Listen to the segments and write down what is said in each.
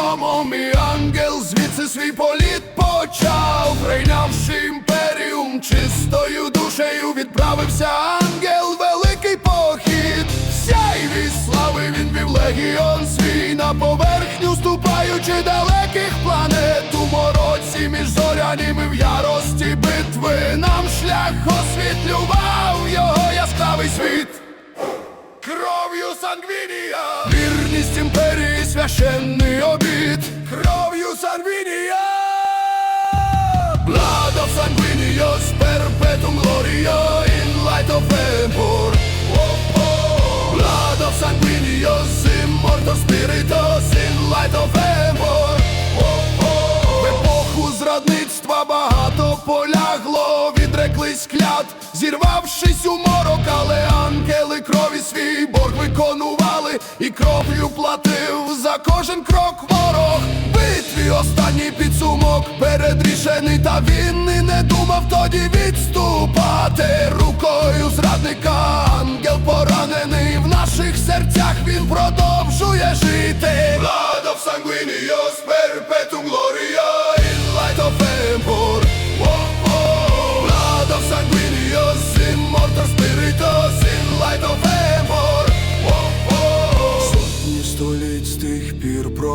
димом і ангел звідси свій політ почав, прийнявши імперіум чистою душею, відправився ангел, великий похід. Сяйві слави він вів легіон свій на поверхню, ступаючи далеких планет у мороці між зоряніми в ярості битви. Нам шлях освітлював його яскравий світ. Кров'ю сангвінія Вірність імперії священний обід Кров'ю сангвінія Blood of sanguinios perpetuum gloria in light of empor Blood of sanguinios immortal spiritus відреклись клят, зірвавшись у морок, але ангели крові свій борг виконували і кров'ю платив за кожен крок ворог. Битві останній підсумок передрішений, та він і не думав тоді відступати рукою зрадника. Ангел поранений в наших серцях він продовжує жити.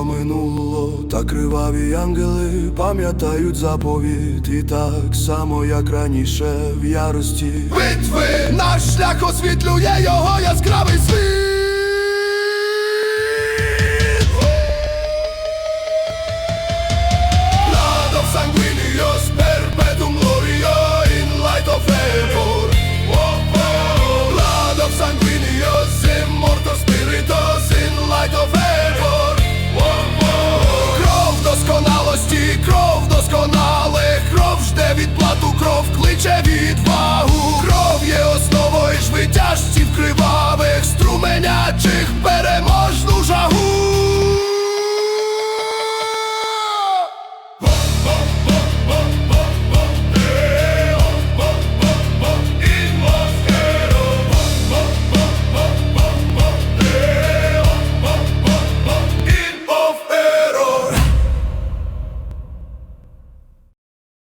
Пір проминуло, та криваві ангели пам'ятають заповіт, і так само, як раніше в ярості. Битви наш шлях освітлює його яскравий світ. Відвагу. Кров є основою життя витяжців кривавих, струменячих.